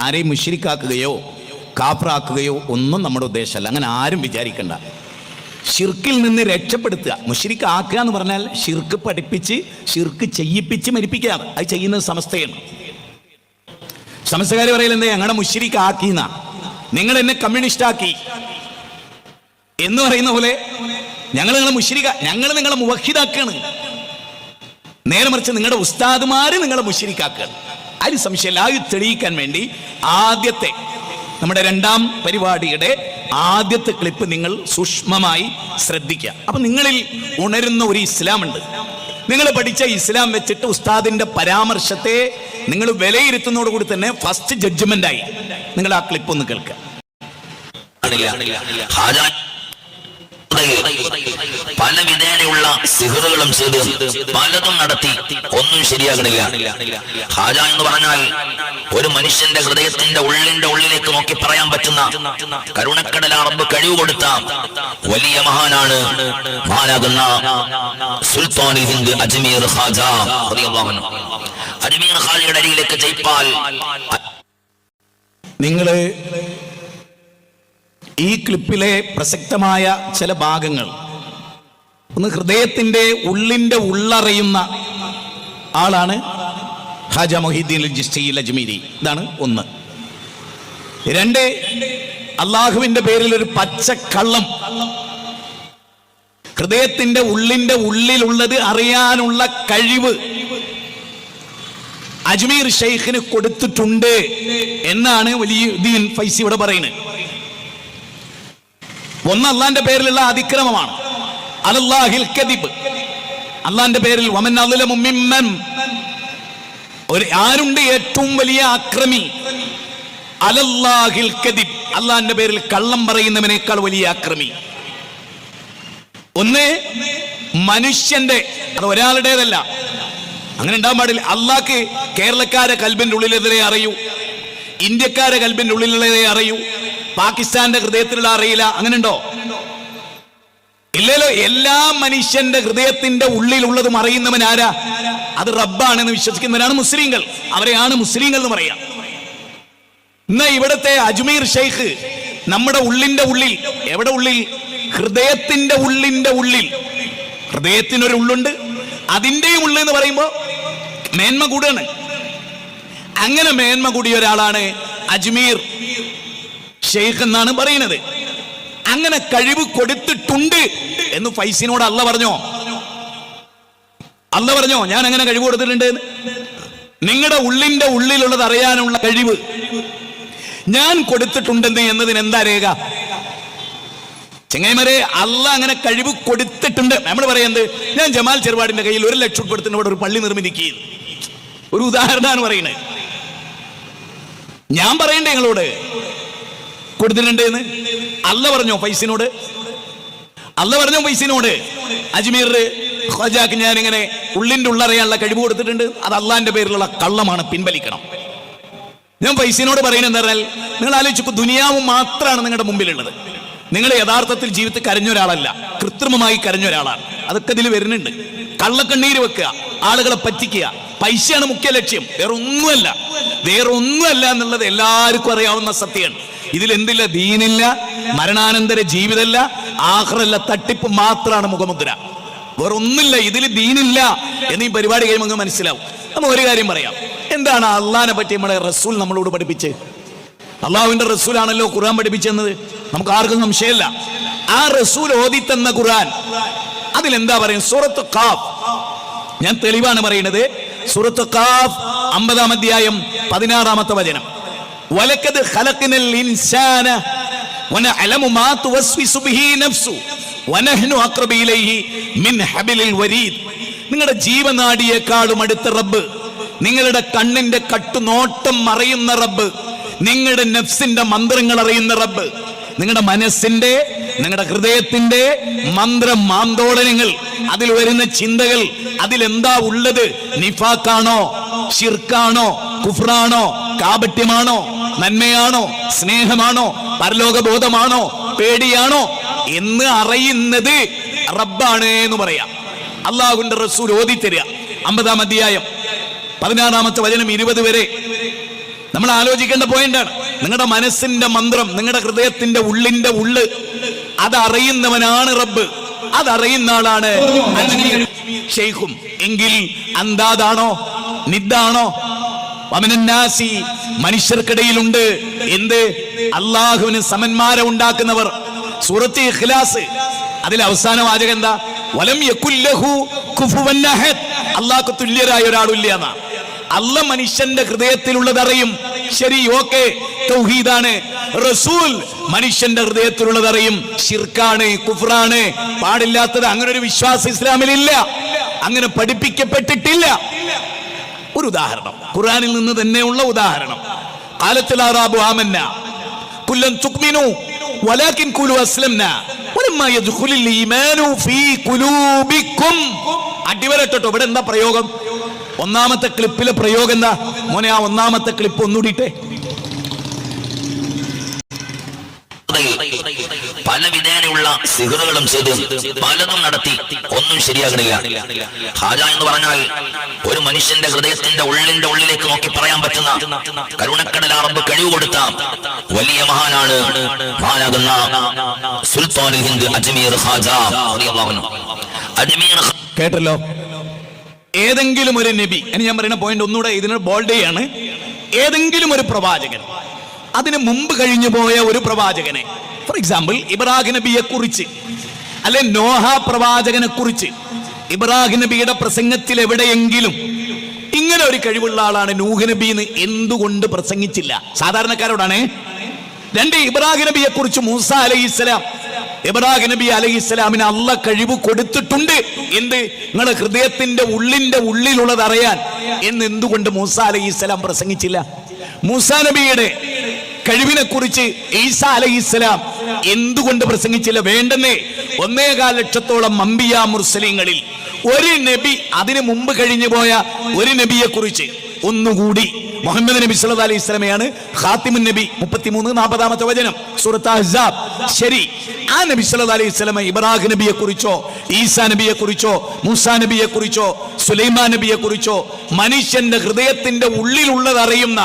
ആരെയും മുഷിരിക്കാക്കുകയോ കാഫറാക്കുകയോ ഒന്നും നമ്മുടെ ഉദ്ദേശമല്ല. അങ്ങനെ ആരും വിചാരിക്കണ്ട. ഷിർക്കിൽ നിന്ന് രക്ഷപ്പെടുത്തുക. മുഷിരിക്ക് ആക്കുക എന്ന് പറഞ്ഞാൽ ഷിർക്ക് പഠിപ്പിച്ച് ഷിർക്ക് ചെയ്യിപ്പിച്ച് മരിപ്പിക്കുക. അത് ചെയ്യുന്ന സമസ്തയാണ്. സമസ്തകാർ പറയലെന്താ ഞങ്ങളുടെ മുഷിരിക്ക് ആക്കിന്ന നിങ്ങൾ എന്നെ കമ്മ്യൂണിസ്റ്റ് ആക്കി. എന്ന് പറയുന്ന പോലെ ഞങ്ങൾ നിങ്ങളെ മുഷിരിക്ക ഞങ്ങൾ നിങ്ങളെ മുവഹിദാക്കാണ്. നേരെ മറിച്ച് നിങ്ങളുടെ ഉസ്താദുമാര് നിങ്ങളെ മുഷിരിക്കാക്കുകയാണ് അതിന് സംശയമില്ല തെളിയിക്കാൻ വേണ്ടി ആദ്യത്തെ നമ്മുടെ രണ്ടാം പരിപാടിയുടെ ആദ്യത്തെ ക്ലിപ്പ് നിങ്ങൾ സൂക്ഷ്മമായി ശ്രദ്ധിക്കുക. അപ്പൊ നിങ്ങളിൽ ഉണരുന്ന ഒരു ഇസ്ലാം ഉണ്ട് നിങ്ങൾ പഠിച്ച ഇസ്ലാം വെച്ചിട്ട് ഉസ്താദിന്റെ പരാമർശത്തെ നിങ്ങൾ വിലയിരുത്തുന്നതോടുകൂടി തന്നെ ഫസ്റ്റ് ജഡ്ജ്മെന്റ് ആയി. നിങ്ങൾ ആ ക്ലിപ്പ് ഒന്ന് കേൾക്കുക. ഹാജ പല വിധേനയുള്ള സിഹറുകളും ചെയ്ത് പലതും നടത്തി ഒന്നും ശരിയാകണില്ല. ഹാജ എന്ന് പറഞ്ഞാൽ ഒരു മനുഷ്യന്റെ ഹൃദയത്തിന്റെ ഉള്ളിന്റെ ഉള്ളിലേക്ക് നോക്കി പറയാൻ പറ്റുന്ന കരുണക്കടൽ അറബ് കഴിവ് കൊടുത്ത വലിയ മഹാനാണ് മഹാനാകുന്ന സുൽത്താൻ ഹിന്ദ് അജ്മീർ ഹാജ അജ്മീർ ഹാജയുടെ അരിയിലേക്ക് ജയ്പാൽ നിങ്ങൾ ഈ ക്ലിപ്പിലെ പ്രസക്തമായ ചില ഭാഗങ്ങൾ. ഒന്ന് ഹൃദയത്തിന്റെ ഉള്ളിന്റെ ഉള്ളറിയുന്ന ആളാണ് ഹാജ മൊഹീദ്ദീൻ ജിസ്റ്റി അജ്മീരി. ഇതാണ് ഒന്ന്. രണ്ട് അള്ളാഹുവിന്റെ പേരിൽ ഒരു പച്ചക്കള്ളം. ഹൃദയത്തിന്റെ ഉള്ളിന്റെ ഉള്ളിലുള്ളത് അറിയാനുള്ള കഴിവ് അജ്മീർ ഷെയ്ഖിന് കൊടുത്തിട്ടുണ്ട് എന്നാണ് വലിയ ഫൈസി ഇവിടെ പറയുന്നത്. ഒന്ന് അള്ളാന്റെ പേരിലുള്ള അതിക്രമമാണ്. കദിബ്. അള്ളാന്റെ പേരിൽ ഒരു ആരുണ്ട് ഏറ്റവും വലിയ അക്രമി അലല്ലാഹിൽ കദിബ്. അള്ളാന്റെ പേരിൽ കള്ളം പറയുന്നവനേക്കാൾ വലിയ അക്രമി ഒന്ന് മനുഷ്യന്റെ അത് ഒരാളുടേതല്ല. അങ്ങനെ ഉണ്ടാകാൻ പാടില്ല. അള്ളാക്ക് കേരളക്കാരെ കൽബിന്റെ ഉള്ളിലെതിരെ അറിയൂ. ഇന്ത്യക്കാരെ കൽബിന്റെ ഉള്ളിലെതിരെ അറിയൂ. പാകിസ്ഥാന്റെ ഹൃദയത്തിലുള്ള അറിയില്ല. അങ്ങനെ ഉണ്ടോ ഇല്ലല്ലോ എല്ലാ മനുഷ്യന്റെ ഹൃദയത്തിന്റെ ഉള്ളിലുള്ളതും അറിയുന്നവൻ ആരാ? അത് റബ്ബാണ് എന്ന് വിശ്വസിക്കുന്നവരാണ് മുസ്ലിങ്ങൾ. അവരെയാണ് മുസ്ലിങ്ങൾ എന്ന് പറയാം. ഇന്ന് ഇവിടുത്തെ അജ്മീർ ഷെയ്ഖ് നമ്മുടെ ഉള്ളിന്റെ ഉള്ളിൽ എവിടെ ഉള്ളിൽ? ഹൃദയത്തിന്റെ ഉള്ളിന്റെ ഉള്ളിൽ. ഹൃദയത്തിനൊരു ഉള്ളുണ്ട്. അതിന്റെയും ഉള്ളിൽ എന്ന് പറയുമ്പോൾ മേന്മ കൂടുകയാണ് അങ്ങനെ മേന്മ കൂടിയ ഒരാളാണ് അജ്മീർ. ഷെയ്ഖ് എന്നാണ് പറയുന്നത്. അങ്ങനെ കഴിവ് കൊടുത്തിട്ടുണ്ട് എന്ന് ഫൈസിനോട് അല്ല പറഞ്ഞോ? അല്ല പറഞ്ഞോ? ഞാൻ അങ്ങനെ കഴിവ് കൊടുത്തിട്ടുണ്ട്? നിങ്ങളുടെ ഉള്ളിന്റെ ഉള്ളിലുള്ളത് അറിയാനുള്ള കഴിവ്. ഞാൻ കൊടുത്തിട്ടുണ്ടെന്ന് എന്നതിന് എന്താ രേഖ? ചെങ്ങൈമരെ അല്ല അങ്ങനെ കഴിവ് കൊടുത്തിട്ടുണ്ട്. നമ്മൾ പറയുന്നത് ഞാൻ ജമാൽ ചെറുപാടിന്റെ കയ്യിൽ ഒരു ലക്ഷം കൊടുത്തിന് ഇവിടെ ഒരു പള്ളി നിർമ്മിക്കുക ഒരു ഉദാഹരണമാണ് പറയുന്നത്. ഞാൻ പറയണ്ടേ നിങ്ങളോട്? കൊടുത്തിട്ടുണ്ട് എന്ന് അല്ല പറഞ്ഞോ പൈസനോട്? അല്ല പറഞ്ഞോ പൈസനോട്? അജ്മീർ ഖജാക്ക് ഞാൻ ഇങ്ങനെ ഉള്ളിന്റെ ഉള്ളറിയാനുള്ള കഴിവ് കൊടുത്തിട്ടുണ്ട്. അത് അള്ളാന്റെ പേരിലുള്ള കള്ളമാണ് പിൻവലിക്കണം. ഞാൻ പൈസനോട് പറയുന്നത് എന്താ പറഞ്ഞാൽ നിങ്ങൾ ആലോചിച്ചു ദുനിയാവ് മാത്രമാണ് നിങ്ങളുടെ മുമ്പിലുള്ളത്. നിങ്ങൾ യഥാർത്ഥത്തിൽ ജീവിതത്തിൽ കരഞ്ഞ ഒരാളല്ല കൃത്രിമമായി കരഞ്ഞ ഒരാളാണ്. അതൊക്കെ ഇതിൽ വരുന്നുണ്ട്. കള്ളക്കണ്ണീര് വെക്കുക ആളുകളെ പറ്റിക്കുക. പൈസയാണ് മുഖ്യ ലക്ഷ്യം. വേറൊന്നുമല്ല. ഒന്നുമല്ല വേറെ ഒന്നുമല്ല എന്നുള്ളത് എല്ലാവർക്കും അറിയാവുന്ന സത്യമാണ്. ഇതിൽ എന്തില്ല ദീനില്ല മരണാനന്തര ജീവിതമല്ല ആഹ്റല്ല തട്ടിപ്പ് മാത്രമാണ് മുഖമുദ്ര. വേറെ ഒന്നുമില്ല ഇതിൽ ദീനില്ല എന്നീ പരിപാടി കഴിയുമ്പോൾ മനസ്സിലാവും. നമ്മൾ ഒരു കാര്യം പറയാം. എന്താണ് അള്ളഹാനെ പറ്റി നമ്മുടെ റസൂൽ നമ്മളോട് പഠിപ്പിച്ച്? അള്ളാഹുവിന്റെ റസൂലാണല്ലോ ഖുർആൻ പഠിപ്പിച്ചെന്നത്. നമുക്ക് ആർക്കും സംശയമല്ല. ആ റസൂൽ ഓതി തന്ന ഖുർആൻ. അതിലെന്താ പറയും സൂറത്ത് കാഫ് ഞാൻ തെളിവാണ് പറയുന്നത്. സൂറത്ത് കാഫ് അമ്പതാം അധ്യായം പതിനാറാമത്തെ വചനം. വലക്കത് ഖലഖനൽ ഇൻസാന വനഅലമു മാ തുവസ്വിസു ബിഹി നഫ്സു വനഹ്നു അഖ്റബു ഇലൈഹി മിൻ ഹബിലിൽ വരീദ്. നിങ്ങളുടെ ജീവനാടിയേക്കാളും അടുത്ത റബ്ബ് നിങ്ങളുടെ കണ്ണിന്റെ കട്ടുനോട്ടം അറിയുന്ന റബ്ബ് നിങ്ങളുടെ നഫ്സിന്റെ മന്ത്രങ്ങൾ അറിയുന്ന റബ്ബ് നിങ്ങളുടെ മനസ്സിന്റെ നിങ്ങളുടെ ഹൃദയത്തിന്റെ മന്ത്ര മാന്തോളനങ്ങൾ അതിൽ വരുന്ന ചിന്തകൾ അതിലെന്താ ഉള്ളത്? നിഫാക്കാണോ ഷിർക്കാണോ കുഫ്രാണോ കാപട്യമാണോ? നന്മയാണോ? സ്നേഹമാണോ? പരലോകബോധമാണോ? പേടിയാണോ? എന്ന് അറിയുന്നത് റബ്ബാണ് എന്ന് പറയാം. അള്ളാഹുന്റെ റസൂൽ ഓതി തരിക അമ്പതാം അധ്യായം പതിനാറാമത്തെ വചനം ഇരുപത് വരെ. നമ്മൾ ആലോചിക്കേണ്ട പോയിന്റാണ് നിങ്ങളുടെ മനസ്സിന്റെ മന്ത്രം നിങ്ങളുടെ ഹൃദയത്തിന്റെ ഉള്ളിന്റെ ഉള്ള് അതറിയുന്നവനാണ് റബ്ബ്. അതറിയുന്ന ആളാണ് ഷെയ്ഖും എങ്കിൽ അന്താദാണോ? നിദ്ദാണോ? മനുഷ്യർക്കിടയിലുണ്ട്. എന്ത്? അള്ളാഹുവിന് സമന്മാരെ ഉണ്ടാക്കുന്നവർ. സൂറത്ത് ഇഖ്ലാസ്. അതിൽ അവസാന വാചകം എന്താ? വലം അഹദ്. അള്ളാഹ്ക്ക് തുല്യരായ ഒരാളില്ല എന്നാ. അല്ല മനുഷ്യന്റെ ഹൃദയത്തിലുള്ളതറിയും. ശരി ഓക്കെ. തൗഹീദാണ്. റസൂൽ മനുഷ്യന്റെ ഹൃദയത്തിലുള്ളതറിയും. ഷിർക്കാണ് കുഫ്രാണ്. പാടില്ലാത്തത് അങ്ങനെ ഒരു വിശ്വാസം ഇസ്ലാമിലില്ല. അങ്ങനെ പഠിപ്പിക്കപ്പെട്ടിട്ടില്ല. ഒരു ഉദാഹരണം ഖുറാനിൽ നിന്ന് തന്നെയുള്ള ഉദാഹരണം കാലത്തിൽ ആറാബു ആമന്ന കുല്ലൻ തുക്മിനു ولكن كلوا أسلمنا ولما يدخل الإيمان في قلوبكم അടിവരട്ടോ ഇവിടെ എന്താ പ്രയോഗം ഒന്നാമത്തെ ക്ലിപ്പിലെ പ്രയോഗം എന്താ മോനെ ആ ഒന്നാമത്തെ ക്ലിപ്പ് ഒന്നുകൂടിയിട്ടെ പല വിധേനയുള്ള സിഹറുകളും ചെയ്ത് പലതും നടത്തി ഒന്നും ശരിയാകണില്ല. ഹാജ എന്ന് പറഞ്ഞാൽ ഒരു മനുഷ്യന്റെ ഹൃദയത്തിന്റെ ഉള്ളിന്റെ ഉള്ളിലേക്ക് നോക്കി പറയാൻ പറ്റുന്ന കരുണക്കടലാറമ്പ് കഴിവ് കൊടുത്ത വലിയ മഹാനാണ് മഹാനാകുന്ന സുൽത്താൻ ഹിന്ദ് അജ്മീർ ഹാജ. അജ്മീർ കേട്ടല്ലോ? ഏതെങ്കിലും ഒരു നബി എന്ന് ഞാൻ പറയുന്ന പോയിന്റ് ഒന്നുകൂടെ ഇതിന് ബോൾഡ് ഏതെങ്കിലും ഒരു പ്രവാചകൻ അതിന് മുമ്പ് കഴിഞ്ഞു പോയ ഒരു പ്രവാചകനെ ഫോർ എക്സാമ്പിൾ ഇബ്രാഹിം നബിയെ കുറിച്ച് അല്ലെ നോഹ പ്രവാചകനെ കുറിച്ച്. ഇബ്രാഹിം നബിയുടെ പ്രസംഗത്തിൽ എവിടെയെങ്കിലും ഇങ്ങനെ ഒരു കഴിവുള്ള ആളാണ് നൂഹ് നബി എന്ന് എന്തുകൊണ്ട് പ്രസംഗിച്ചില്ല? സാധാരണക്കാരോടാണ്. രണ്ട് ഇബ്രാഹിം നബിയെ കുറിച്ച് മൂസ അലൈഹിസ്സലാം ഇബ്രാഹിം നബി അലൈഹിസ്സലാമിന് അല്ല കഴിവ് കൊടുത്തിട്ടുണ്ട്. എന്ത്? നിങ്ങളുടെ ഹൃദയത്തിന്റെ ഉള്ളിന്റെ ഉള്ളിലുള്ളത് അറിയാൻ. എന്ന് എന്തുകൊണ്ട് മൂസ അലൈഹിസ്സലാം പ്രസംഗിച്ചില്ല? മൂസ നബിയുടെ കഴിവിനെ കുറിച്ച് ഈസ അലൈഹിസ്സലാം എന്തുകൊണ്ട് പ്രസംഗിച്ചില്ല? വേണ്ടെന്നേ. ഒന്നേകാൽ ലക്ഷത്തോളം അമ്പിയ മുർസലിങ്ങളിൽ ഒരു നബി അതിനു മുമ്പ് കഴിഞ്ഞു പോയ ഒരു നബിയെ കുറിച്ച് ഒന്നുകൂടി മുഹമ്മദ് നബി സല്ലല്ലാഹു അലൈഹി സ്വലമയാണ് ഖാത്തിമുൻ നബി മുപ്പത്തിമൂന്ന് നാൽപ്പതാമത്തെ വചനം സൂറത്ത് അഹ്സാബ്. ശരി ആ നബി സല്ലല്ലാഹു അലൈഹി സ്വലമ ഇബ്രാഹിം നബിയെ കുറിച്ചോ ഈസാ നബിയെ കുറിച്ചോ മൂസാ നബിയെ കുറിച്ചോ സുലൈമാൻ നബിയെ കുറിച്ചോ മനുഷ്യന്റെ ഹൃദയത്തിന്റെ ഉള്ളിലുള്ളത് അറിയുന്ന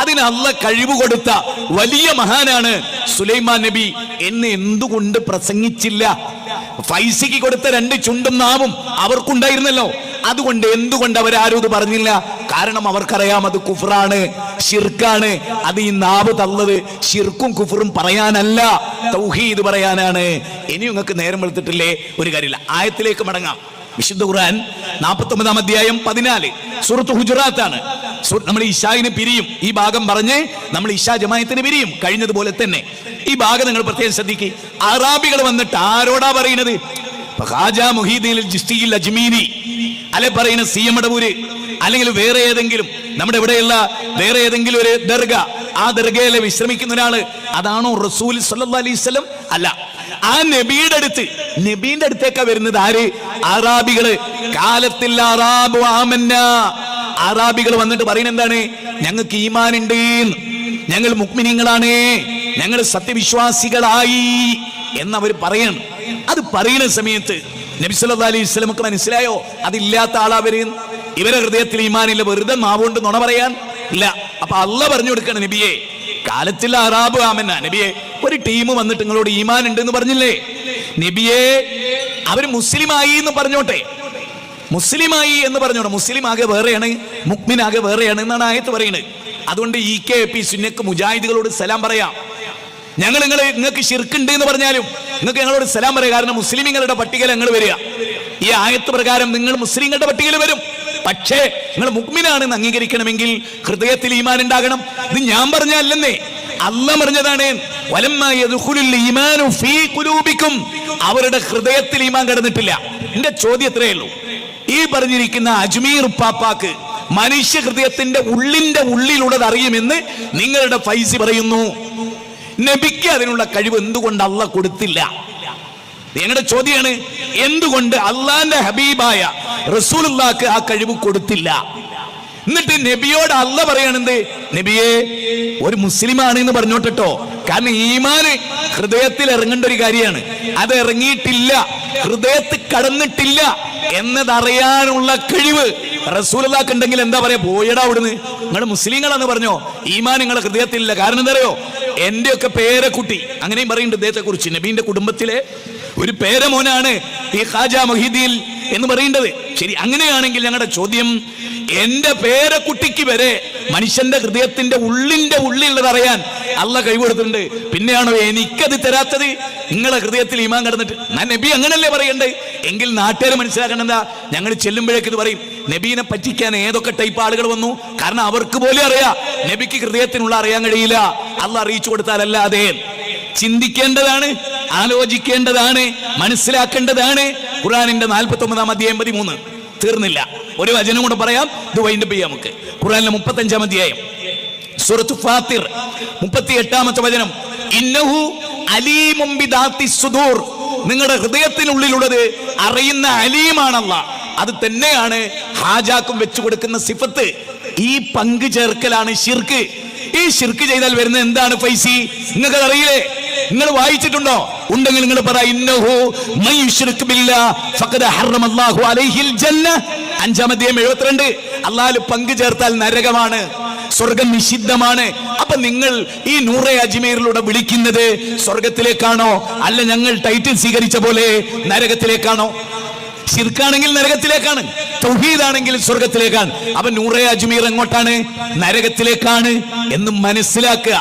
അതിന് അല്ല കഴിവ് കൊടുത്ത വലിയ മഹാനാണ് സുലൈമാൻ നബി. എന്ന് എന്തുകൊണ്ട് പ്രസംഗിച്ചില്ല? ഫൈസിക്ക് കൊടുത്ത രണ്ട് ചുണ്ടും നാവും അവർക്കുണ്ടായിരുന്നല്ലോ. അതുകൊണ്ട് എന്തുകൊണ്ട് അവരാരും ഇത് പറഞ്ഞില്ല? കാരണം അവർക്കറിയാം അത് കുഫറാണ് ഷിർക്കാണ് അത് ഈ നാവ് തള്ളത് ഷിർക്കും കുഫറും പറയാനല്ല തൗഹീദ് പറയാനാണ്. ഇനി നിങ്ങൾക്ക് നേരം വെളുത്തിട്ടില്ലേ? ഒരു കാര്യമില്ല. ആയത്തിലേക്ക് മടങ്ങാം. വിശുദ്ധ ഖുർആൻ നാൽപ്പത്തി ഒമ്പതാം അധ്യായം പതിനാല്. സൂറത്ത് ഹുജറാത്താണ്. നമ്മൾ ഇഷായിന് പിരിയും. ഈ ഭാഗം പറഞ്ഞ് നമ്മൾ ഇഷാ ജമായത്തിന് പിരിയും. കഴിഞ്ഞതുപോലെ തന്നെ. ഈ ഭാഗം നിങ്ങൾ പ്രത്യേകം ശ്രദ്ധിക്കുക അറാബികൾ വന്നിട്ട് ആരോടാ പറയുന്നത്? അല്ലെ പറയുന്ന സി എം അല്ലെങ്കിൽ വേറെ ഏതെങ്കിലും നമ്മുടെ ഇവിടെയുള്ള വേറെ ഏതെങ്കിലും ഒരു ദർഗ. ആ ദർഗയിലെ വിശ്രമിക്കുന്ന ഒരാൾ. അതാണോ റസൂൽ അലൈസ്ലം അല്ല. ആ നബിയുടെ അടുത്ത്. നബീന്റെ അടുത്തേക്കാ വരുന്നത് ആര്? അറാബികൾ. കാലത്തിൽ അറാബ് ആമന്ന. അറാബികൾ വന്നിട്ട് പറയുന്നത് എന്താണ്? ഞങ്ങൾക്ക് ഈമാനുണ്ട്. ഞങ്ങൾ മുക്മിനിങ്ങളാണ് ഞങ്ങൾ സത്യവിശ്വാസികളായി എന്നവർ പറയണം. അത് പറയുന്ന സമയത്ത് നബി സല്ലല്ലാഹു അലൈഹി വസല്ലമക്ക് മനസ്സിലായോ? അതില്ലാത്ത ആളാവര്? ഇവരെ ഹൃദയത്തിൽ ഈമാനില്ല. വെറുതെ മാവുകൊണ്ട് നുണ പറയാൻ ഇല്ല. അപ്പൊ അല്ല പറഞ്ഞു കൊടുക്കണം നബിയെ കാലത്തിൽ അറാബ് ആമെന്നാ. നബിയെ ഒരു ടീം വന്നിട്ട് നിങ്ങളോട് ഈമാൻ ഉണ്ട് എന്ന് പറഞ്ഞില്ലേ? നബിയെ അവർ മുസ്ലിമായി എന്ന് പറഞ്ഞോട്ടെ. മുസ്ലിമായി എന്ന് പറഞ്ഞോളൂ മുസ്ലിം ആകെ വേറെയാണ് മുക്മിൻ ആകെ വേറെയാണ് എന്നാണ് ആയത്ത് പറയുന്നത്. അതുകൊണ്ട് ഇ കെ പി സുന്നക്ക് മുജാഹിദികളോട് സലാം പറയാം. ഞങ്ങൾ നിങ്ങൾ നിങ്ങൾക്ക് ഷിർക്കുണ്ട് എന്ന് പറഞ്ഞാലും നിങ്ങൾക്ക് ഞങ്ങളോട് സലാം പറയാം. കാരണം മുസ്ലിമുകളുടെ പട്ടികയിൽ ഞങ്ങൾ വരിക. ഈ ആയത്ത് പ്രകാരം നിങ്ങൾ മുസ്ലിങ്ങളുടെ പട്ടികയിൽ വരും. പക്ഷേ നിങ്ങൾ മുക്മിനാണെന്ന് അംഗീകരിക്കണമെങ്കിൽ ഹൃദയത്തിൽ ഈമാൻ ഉണ്ടാകണം. ഇത് ഞാൻ പറഞ്ഞല്ലെന്നേ അല്ല പറഞ്ഞതാണ് അവരുടെ ഹൃദയത്തിൽ ഈമാൻ കടന്നിട്ടില്ല. എന്റെ ചോദ്യം എത്രയേ ഉള്ളൂ. ഈ പറഞ്ഞിരിക്കുന്ന അജ്മീർ പാപ്പാക്ക് മനുഷ്യ ഹൃദയത്തിന്റെ ഉള്ളിന്റെ ഉള്ളിലുള്ളത് അറിയുമെന്ന് നിങ്ങളുടെ ഫൈസി പറയുന്നു. നബിക്ക് അതിനുള്ള കഴിവ് എന്തുകൊണ്ട് അല്ല കൊടുത്തില്ല? നിങ്ങളുടെ ചോദ്യമാണ് എന്തുകൊണ്ട് അള്ളാന്റെ ഹബീബായ റസൂലുള്ളാക്ക് ആ കഴിവ് കൊടുത്തില്ല? എന്നിട്ട് നബിയോട് അല്ല പറയണെന്ത്? നബിയെ ഒരു മുസ്ലിമാണ് എന്ന് പറഞ്ഞോട്ടോ കാരണം ഈമാന് ഹൃദയത്തിൽ ഇറങ്ങേണ്ട ഒരു കാര്യമാണ്. അത് ഇറങ്ങിയിട്ടില്ല. ഹൃദയത്തിൽ കടന്നിട്ടില്ല. എന്നതറിയാനുള്ള കഴിവ് റസൂലാക്കുണ്ടെങ്കിൽ എന്താ പറയാ? പോയടാ അവിടുന്ന്. നിങ്ങൾ മുസ്ലിങ്ങളാന്ന് പറഞ്ഞോ? ഈമാൻ നിങ്ങളെ ഹൃദയത്തിലില്ല. കാരണം എന്താ അറിയോ എന്റെ ഒക്കെ പേരക്കുട്ടി അങ്ങനെയും പറയുന്നുണ്ട് ഇദ്ദേഹത്തെ കുറിച്ച് നബീന്റെ കുടുംബത്തിലെ ഒരു പേരമോനാണ് ഈ ഖാജ മൊഹീദ്ദീൻ എന്ന് പറയേണ്ടത് ശരി അങ്ങനെയാണെങ്കിൽ ഞങ്ങളുടെ ചോദ്യം എന്റെ പേരക്കുട്ടിക്ക് വരെ മനുഷ്യന്റെ ഹൃദയത്തിന്റെ ഉള്ളിന്റെ ഉള്ളിലുള്ളത് അറിയാൻ അല്ല കൈകൊടുത്തിട്ടുണ്ട്. പിന്നെയാണോ എനിക്കത് തരാത്തത്? നിങ്ങളെ ഹൃദയത്തിൽ ഈമാൻ കിടന്നിട്ട്. ഞാൻ നബി അങ്ങനല്ലേ പറയണ്ടേ? എങ്കിൽ നാട്ടുകാർ മനസ്സിലാക്കണം എന്താ ഞങ്ങൾ ചെല്ലുമ്പോഴേക്ക് ഇത് പറയും നബീനെ പറ്റിക്കാൻ ഏതൊക്കെ ടൈപ്പ് ആളുകൾ വന്നു? കാരണം അവർക്ക് പോലും അറിയാം. നബിക്ക് ഹൃദയത്തിനുള്ള അറിയാൻ കഴിയില്ല. അല്ല അറിയിച്ചു കൊടുത്താലല്ലാതെ ചിന്തിക്കേണ്ടതാണ് ആലോചിക്കേണ്ടതാണ് മനസ്സിലാക്കേണ്ടതാണ്. ഖുറാനിന്റെ നാൽപ്പത്തി ഒമ്പതാം അധ്യായം പതിമൂന്ന്. തീർന്നില്ല. ഒരു വചനം കൂടെ പറയാം ഇത് വൈൻഡപ്പ് ചെയ്യാം നമുക്ക്. ഖുറാനിലെ മുപ്പത്തഞ്ചാം അധ്യായം. സൂറത്ത് ഫാത്തിർ മുപ്പത്തി എട്ടാമത്തെ വചനം. ഇന്നഹു അലീമുംബിദാത്തി സുദൂർ. നിങ്ങളുടെ ഹൃദയത്തിനുള്ളിലുള്ളത് അറിയുന്ന അലീമാണല്ല. അത് തന്നെയാണ് ഹാജാക്കും വെച്ചു കൊടുക്കുന്ന സിഫത്ത്. ഈ പങ്ക് ചേർക്കലാണ് ഷിർക്ക് ഈ ഷിർക്ക് ചെയ്താൽ വരുന്ന എന്താണ് ഫൈസി? നിങ്ങൾക്ക് അറിയില്ലേ? നിങ്ങൾ വായിച്ചിട്ടുണ്ടോ? ഉണ്ടെങ്കിൽ നിങ്ങൾ പറ ഇന്നഹു എഴുപത്തിരണ്ട് യുശ്രിക് ഫഖദ ഹറമല്ലാഹു അലൈഹിൽ ജന്ന. 72 അല്ലാഹു പങ്കു ചേർത്താൽ നരകമാണ്. സ്വർഗം നിഷിദ്ധമാണ്. അപ്പൊ നിങ്ങൾ ഈ നൂറെ അജ്മീറിലൂടെ വിളിക്കുന്നത് സ്വർഗത്തിലേക്കാണോ? അല്ല ഞങ്ങൾ ടൈറ്റിൽ സ്വീകരിച്ച പോലെ നരകത്തിലേക്കാണോ? ശിർക്കാണെങ്കിൽ നരകത്തിലേക്കാണ്. തൗഹീദാണെങ്കിൽ സ്വർഗത്തിലേക്കാണ്. അപ്പൊ നൂറെ അജ്മീർ എങ്ങോട്ടാണ്? നരകത്തിലേക്കാണ് എന്ന് മനസ്സിലാക്കുക.